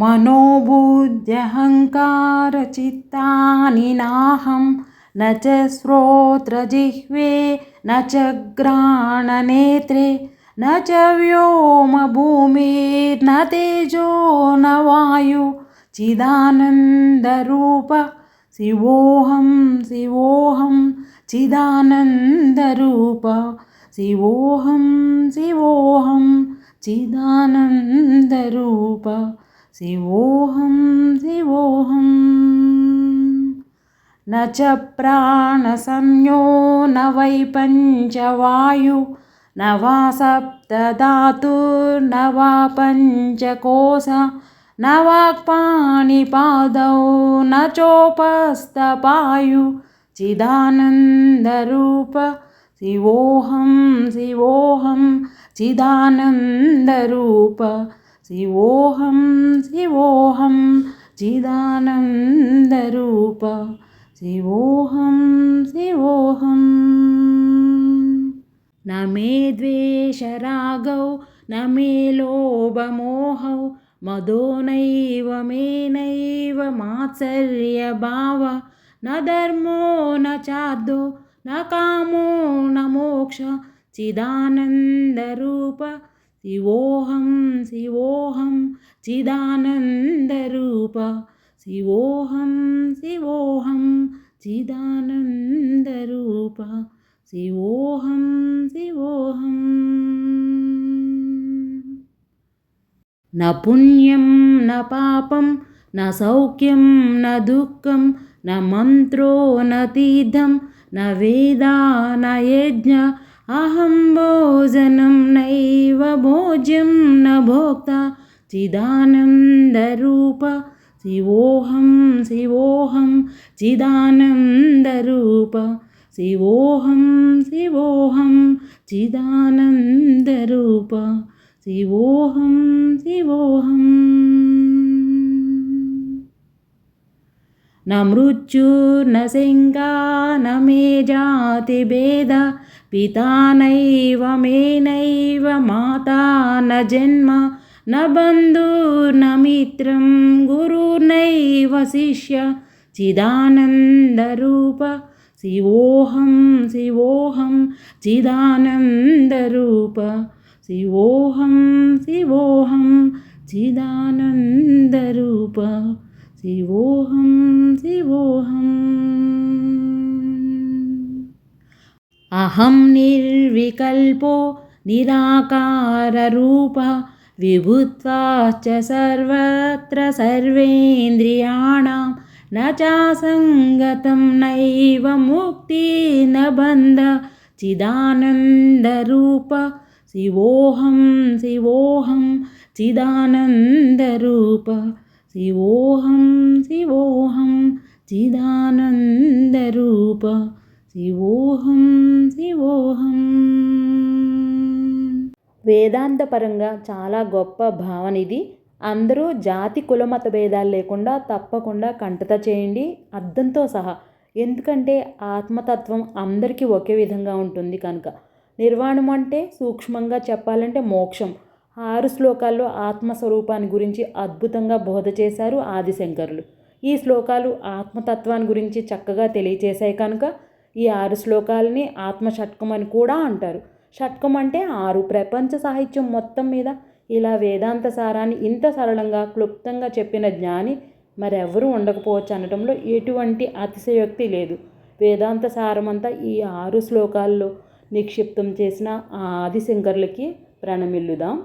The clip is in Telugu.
मनोबुद्ध्यहङ्कारचित्तानि नाहं न च श्रोत्रजिह्वे न च घ्राणनेत्रे न च व्योमभूमिर्न तेजो न वायु चिदानन्दरूप शिवोऽहं शिवोऽहं चिदानन्दरूप शिवोऽहं शिवोऽहं चिदानन्दरूप शिवोऽहं शिवोऽहं न च प्राणसंज्ञो न वै सप्तधातुर्न वा पञ्चकोश न वाक्पाणिपादौ न चोपस्थपायु चिदानन्दरूप। शिवोऽहं शिवोऽहं चिदानन्दरूप शिवोऽहं शिवोऽहं चिदानन्दरूप। शिवोऽहं शिवोऽहम् न मे द्वेषरागौ न मे लोभमोहौ मदो नैव मे नैव मात्सर्यभाव। न धर्मो न चार्दो न कामो न मोक्ष। चिदानन्दरूप शिवोऽहं शिवोऽहं चिदानन्दरूप शिवोऽहं शिवोऽहं चिदानन्दरूप शिवोऽहं शिवोऽहम् न पुण्यं न पापं न सौख्यं न दुःखं न मन्त्रो न तीर्थं न वेदा न यज्ञ अहं भोजनं नैव भोज्यं न भोक्ता चिदानन्दरूप शिवोऽहं शिवोऽहं चिदानन्दरूप शिवोऽहं शिवोऽहं चिदानन्दरूप शिवोऽहं शिवोऽहम् न मृत्युर्न शङ्का न मे जातिभेद पिता नैव मे नैव माता न जन्म न बन्धुर्न मित्रं गुरुर्नैव शिष्य चिदानन्दरूप शिवोऽहं शिवोऽहं चिदानन्दरूप शिवोऽहं शिवोऽहं चिदानन्दरूप शिवोऽहं अहं निर्विकल्पो निराकाररूपः विभुत्वाश्च सर्वत्र सर्वेन्द्रियाणां न चासङ्गतं नैव मुक्ति न बन्ध। चिदानन्दरूप शिवोऽहं शिवोऽहं चिदानन्दरूप शिवोऽहं शिवोऽहं चिदानन्दरूप శివోహం శివోహం వేదాంతపరంగా చాలా గొప్ప భావన ఇది. అందరూ జాతి కులమత భేదాలు లేకుండా తప్పకుండా కంటత చేయండి అర్థంతో సహా. ఎందుకంటే ఆత్మతత్వం అందరికీ ఒకే విధంగా ఉంటుంది కనుక. నిర్వాణం అంటే సూక్ష్మంగా చెప్పాలంటే మోక్షం. ఆరు శ్లోకాల్లో ఆత్మస్వరూపాన్ని గురించి అద్భుతంగా బోధ చేశారు ఆదిశంకరులు. ఈ శ్లోకాలు ఆత్మతత్వాన్ని గురించి చక్కగా తెలియచేశాయి కనుక. ఈ ఆరు శ్లోకాలని ఆత్మ షట్కం అని కూడా అంటారు. షట్కం అంటే ఆరు ప్రపంచ సాహిత్యం మొత్తం మీద. ఇలా వేదాంత సారాన్ని ఇంత సరళంగా క్లుప్తంగా చెప్పిన జ్ఞాని మరెవరూ ఉండకపోవచ్చు అనడంలో ఎటువంటి అతిశయోక్తి లేదు. వేదాంత సారమంతా ఈ ఆరు శ్లోకాల్లో నిక్షిప్తం చేసిన ఆ ఆదిశంకర్లకి ప్రణమిల్లుదాం.